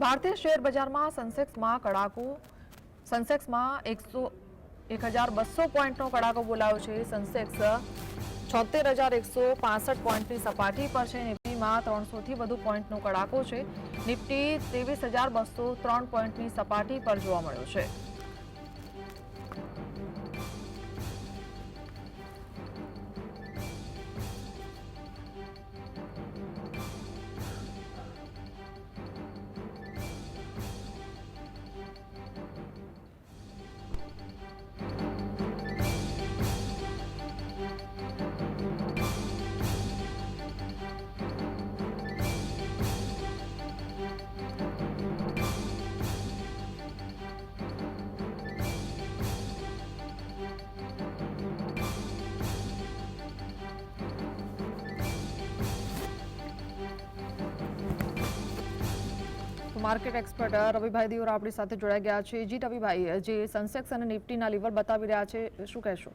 ભારતીય શેર બજારમાં સેન્સેક્સમાં કડાકો, સેન્સેક્સમાં એકસો એક હજાર બસો પોઈન્ટનો કડાકો બોલાયો છે. સેન્સેક્સ છોતેર હજાર એકસો પાસઠ પોઈન્ટની સપાટી પર છે. નિફ્ટીમાં ત્રણસોથી વધુ પોઈન્ટનો કડાકો છે. નિફ્ટી ત્રેવીસ હજાર બસો ત્રણ પોઈન્ટની સપાટી પર જોવા મળ્યો છે. માર્કેટ એક્સપર્ટ રવિભાઈ દિયોરા આપણી સાથે જોડાઈ ગયા છે. જી રવિભાઈ, જે સેન્સેક્સ અને નિફ્ટીના લીવર બતાવી રહ્યા છે, શું કહેશો?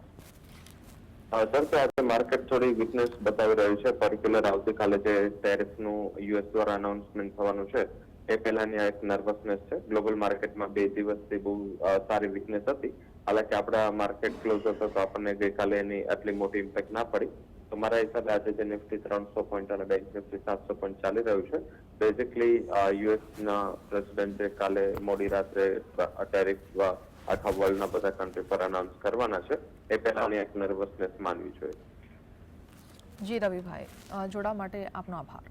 સર તો આજે માર્કેટ થોડી વીકનેસ બતાવી રહ્યું છે. પર્ટિક્યુલર આવતીકાલે જે ટેરિફનું યુએસ દ્વારા અનાઉન્સમેન્ટ થવાનું છે, એ પહેલાની એક નર્વસનેસ છે. ગ્લોબલ માર્કેટમાં બે દિવસથી બહુ સારી વીકનેસ હતી. હાલાકી આપણા માર્કેટ ક્લોઝ હતો તો આપણને ગઈકાલે એની આટલી મોટી ઇમ્પેક્ટ ના પડી. તો મારા હિસાબે આજે જે નિફ્ટી ત્રણસો પોઈન્ટ અને બેંક નિફ્ટી સાતસો પોઈન્ટ ચાલી રહ્યું છે બેઝિકલી યુએસના પ્રેસિડેન્ટ કાલે મોડી રાત્રે ટેરિફ આખા વર્લ્ડના બધા કન્ટ્રી પર અનાઉન્સ કરવાના છે, એ પહેલાની એક નર્વસનેસ માનવી જોઈએ. જી રવિભાઈ જોડા માટે આપનો આભાર.